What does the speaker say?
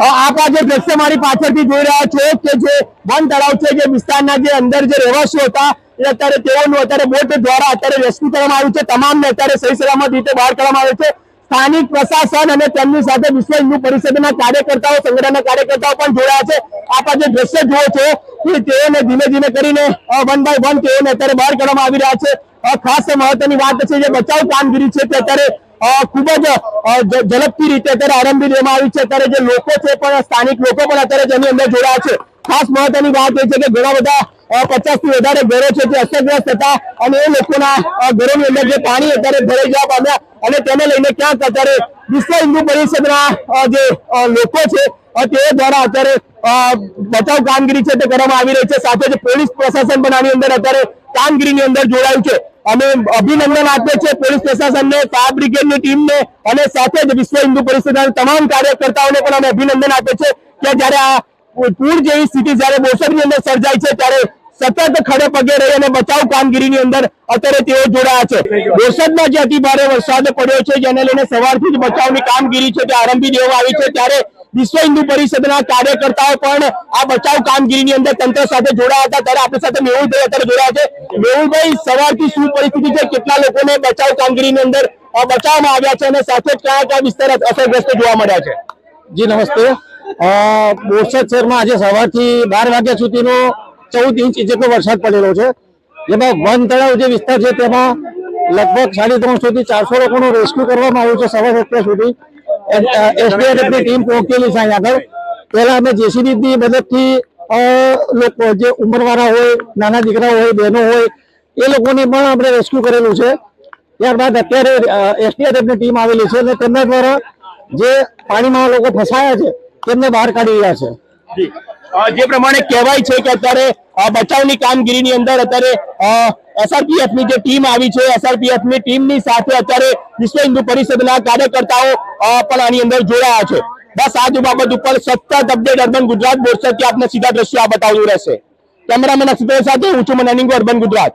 આપ આ દ્રશ્ય મારી પાછળથી જોઈ રહ્યા છો કે જે વન તળાવ છે, જે વિસ્તારના જે અંદર જે રહેવાસીઓ હતા, એ અત્યારે તેઓનું અત્યારે બોટ દ્વારા અત્યારે રેસ્ક્યુ કરવામાં આવ્યું છે. તમામને અત્યારે સહી સલામત રીતે બહાર કરવામાં આવે છે. સ્થાનિક પ્રશાસન અને તેમની સાથે વિશ્વ હિન્દુ પરિષદના કાર્યકર્તાઓ, સંગઠનના કાર્યકર્તાઓ પણ જોડાયા છે. આપ આ જે દ્રશ્ય જુઓ છો કે તેઓને ધીમે ધીમે કરીને વન બાય વન તેઓને અત્યારે બહાર કરવામાં આવી રહ્યા છે. ખાસ મહત્વની વાત છે જે બચાવ કામગીરી છે તે અત્યારે ખૂબ જ ઝડપથી રીતે અત્યારે આરંભી દેવામાં આવી છે. અત્યારે જે લોકો છે પણ, સ્થાનિક લોકો પણ અત્યારે તેની અંદર જોડાયા છે. ખાસ મહત્વની વાત એ છે કે ઘણા બધા પચાસથી વધારે ઘરો છે જે અસરગ્રસ્ત હતા અને એ લોકોના ઘરોની અંદર જે પાણી અત્યારે ભરાઈ જવા પામ્યા અને તેને લઈને ક્યાંક અત્યારે વિશ્વ હિન્દુ પરિષદના જે લોકો છે તે દ્વારા અત્યારે બચાવ કામગીરી છે તે કરવામાં આવી રહી છે. સાથે જ પોલીસ પ્રશાસન પણ આની અંદર અત્યારે કામગીરીની અંદર જોડાયું છે. અમે અભિનંદન આપીએ છીએ પોલીસ પ્રશાસનને, ફાયર બ્રિગેડની ટીમને અને સાથે જ વિશ્વ હિન્દુ પરિષદના તમામ કાર્યકર્તાઓને પણ અમે અભિનંદન આપીએ છીએ કે જ્યારે આ પૂર જેવી સ્થિતિ જ્યારે બોસરની અંદર સર્જાય છે ત્યારે સતત ખડે પગે રહી અને બચાવ કામગીરીની અંદર અત્યારે તેઓ જોડાયા છે. બોરસદમાં જે અતિ ભારે વરસાદ પડ્યો છે, જેને લઈને સવારથી જ બચાવની કામગીરી છે તે આરંભી દેવામાં આવી છે, ત્યારે વિશ્વ હિન્દુ પરિષદના કાર્યકર્તાઓ પણ આ બચાવ કામગીરીની અંદર તંત્ર સાથે જોડાયા હતા. ત્યારે આપણી સાથે મેહુલભાઈ અત્યારે જોડાયા છે. મેહુલભાઈ, સવારથી શું પરિસ્થિતિ છે? કેટલા લોકોને બચાવ કામગીરીની અંદર બચાવવામાં આવ્યા છે? અને સાથે કયા કયા વિસ્તાર અસરગ્રસ્ત જોવા મળ્યા છે? જી, નમસ્તે. બોરસદ શહેરમાં આજે સવારથી બાર વાગ્યા સુધીનો ચૌદ ઇંચ જેટલો વરસાદ પડેલો છે. જેમાં વન તળાવ જે વિસ્તાર છે, તેમાં લગભગ સાડી ત્રણસો થી ચારસો લોકોનું રેસ્ક્યુ કરવામાં આવ્યું છે સવાર અત્યાર સુધી. એસડીઆરએફની ટીમ પહોંચેલી છે અહીંયા આગળ. પહેલા અમે જેસીબીની મદદથી લોકો જે ઉંમરવાળા હોય નાના દીકરાઓ હોય બહેનો હોય એ લોકોને પણ આપણે રેસ્ક્યુ કરેલું છે. ત્યારબાદ અત્યારે એસડીઆરએફની ટીમ આવેલી છે અને તેમના દ્વારા જે પાણીમાં લોકો ફસાયા છે તેમને બહાર કાઢી રહ્યા છે. જી. પ્રમાણે કહેવાય છે કે અત્યારે બચાવની કામગીરીની અંદર અત્યારે એસઆરપીએફની જે ટીમ આવી છે, એસઆરપીએફની ટીમની સાથે અત્યારે વિશ્વ હિન્દુ પરિષદના કાર્યકર્તાઓ પણ આની અંદર જોડાયા છે. બસ આ જ બાબત ઉપર સતત અપડેટ અર્બન ગુજરાત બોર્ડથી આપને સીધા દ્રશ્યો આ બતાવવું રહેશે. કેમેરામેન અક્ષિતભાઈ સાથે હું છું, મને અર્બન ગુજરાત.